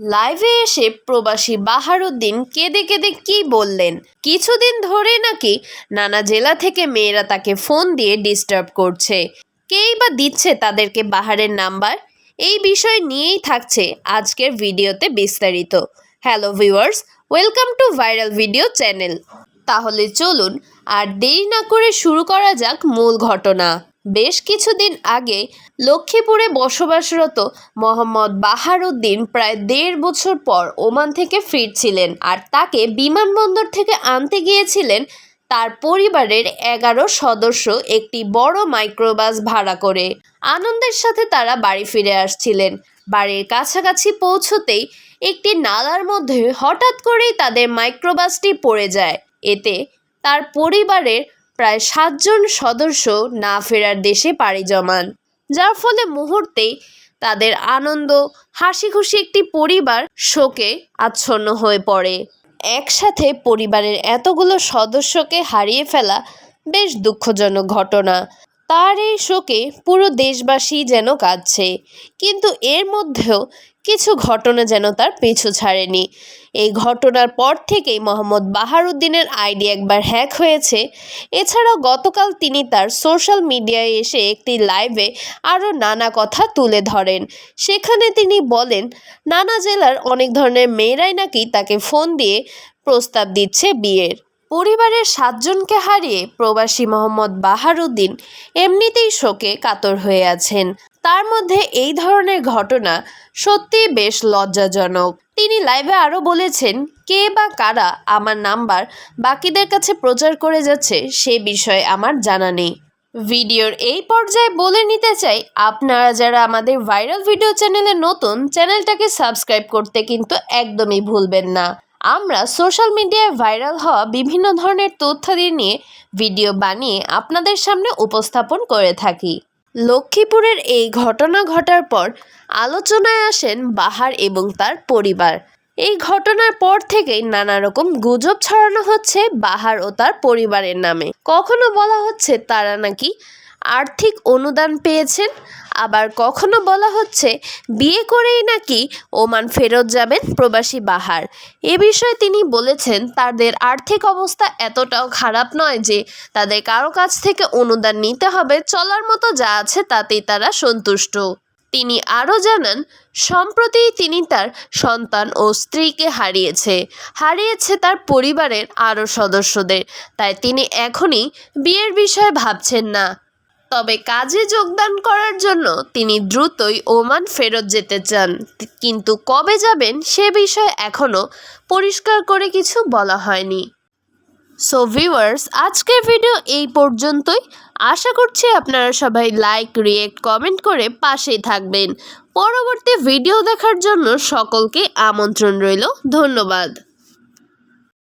লাইভে এসে প্রবাসী বাহারুদ্দিন কেঁদে কেঁদে কি বললেন? কিছুদিন ধরে নাকি নানা জেলা থেকে মেয়েরা তাকে ফোন দিয়ে ডিস্টার্ব করছে। কেই বা দিচ্ছে তাদেরকে বাহারের নাম্বার? এই বিষয় নিয়েই থাকছে আজকের ভিডিওতে বিস্তারিত। Hello viewers welcome to viral video channel তাহলে চলুন আর দেরি না করে শুরু করা যাক মূল ঘটনা। বেশ কিছুদিন আগে লক্ষ্মীপুরে বসবাসরত মোহাম্মদ বাহারুদ্দিন প্রায় দেড় বছর পর ওমান থেকে ফিরছিলেন আর তাকে বিমানবন্দর থেকে আনতে গিয়েছিলেন তার পরিবারের এগারো সদস্য একটি বড় মাইক্রোবাস ভাড়া করে। আনন্দের সাথে তারা বাড়ি ফিরে আসছিলেন। বাড়ির কাছাকাছি পৌঁছতেই একটি নালার মধ্যে হঠাৎ করেই তাদের মাইক্রোবাসটি পড়ে যায়। এতে তার পরিবারের প্রায় সাতজন সদস্য না ফেরার দেশে পাড়ি জমান। যার ফলে মুহূর্তেই তাদের আনন্দ হাসি খুশি একটি পরিবার শোকে আচ্ছন্ন হয়ে পড়ে। একসাথে পরিবারের এতগুলো সদস্যকে হারিয়ে ফেলা বেশ দুঃখজনক ঘটনা। তার এই শোকে পুরো দেশবাসী যেন কাঁদছে। কিন্তু এর মধ্যেও কিছু ঘটনা যেন তার পিছু ছাড়েনি। এই ঘটনার পর থেকেই মোহাম্মদ বাহারুদ্দিনের আইডি একবার হ্যাক হয়েছে। এছাড়াও গতকাল তিনি তার সোশ্যাল মিডিয়ায় এসে একটি লাইভে আরও নানা কথা তুলে ধরেন। সেখানে তিনি বলেন, নানা জেলার অনেক ধরনের মেয়েরাই নাকি তাকে ফোন দিয়ে প্রস্তাব দিচ্ছে বিয়ের। পরিবারের সাতজনকে হারিয়ে প্রবাসী মোহাম্মদ বাহারুদ্দিন এমনিতেই শোকে কাতর হয়ে আছেন। তার মধ্যে এই ধরনের ঘটনা সত্যিই বেশ লজ্জাজনক। তিনি লাইভে আরও বলেছেন, কে বা কারা আমার নাম্বার বাকিদের কাছে প্রচার করে যাচ্ছে সে বিষয়ে আমার জানা নেই। ভিডিওর এই পর্যায়ে বলে নিতে চাই, আপনারা যারা আমাদের ভাইরাল ভিডিও চ্যানেলে নতুন, চ্যানেলটাকে সাবস্ক্রাইব করতে কিন্তু একদমই ভুলবেন না। আমরা সোশ্যাল মিডিয়ায় ভাইরাল হওয়া বিভিন্ন ধরনের তথ্যাদি নিয়ে ভিডিও বানিয়ে আপনাদের সামনে উপস্থাপন করে থাকি। লক্ষ্মীপুরের এই ঘটনা ঘটার পর আলোচনায় আসেন বাহার এবং তার পরিবার। এই ঘটনার পর থেকেই নানা রকম গুজব ছড়ানো হচ্ছে বাহার ও তার পরিবারের নামে। কখনো বলা হচ্ছে তারা নাকি আর্থিক অনুদান পেয়েছেন। আবার কখনো বলা হচ্ছে বিয়ে করেই নাকি ওমান ফেরত যাবেন প্রবাসী বাহার। এ বিষয়ে তিনি বলেছেন, তাদের আর্থিক অবস্থা এতটাও খারাপ নয় যে তাদের কারও কাছ থেকে অনুদান নিতে হবে, চলার মতো যা আছে তাতেই তারা সন্তুষ্ট। তিনি আরও জানান, সম্প্রতি তিনি তার সন্তান ও স্ত্রীকে হারিয়েছে। হারিয়েছে তার পরিবারের আরও সদস্যদের। তাই তিনি এখনই বিয়ের বিষয়ে ভাবছেন না। তবে কাজে যোগদান করার জন্য তিনি দ্রুতই ওমান ফেরত যেতে চান। কিন্তু কবে যাবেন সে বিষয়ে এখনও পরিষ্কার করে কিছু বলা হয়নি। সো ভিউয়ার্স আজকের ভিডিও এই পর্যন্তই। আশা করছি আপনারা সবাই লাইক রিয়েক্ট কমেন্ট করে পাশেই থাকবেন। পরবর্তী ভিডিও দেখার জন্য সকলকে আমন্ত্রণ রইল। ধন্যবাদ।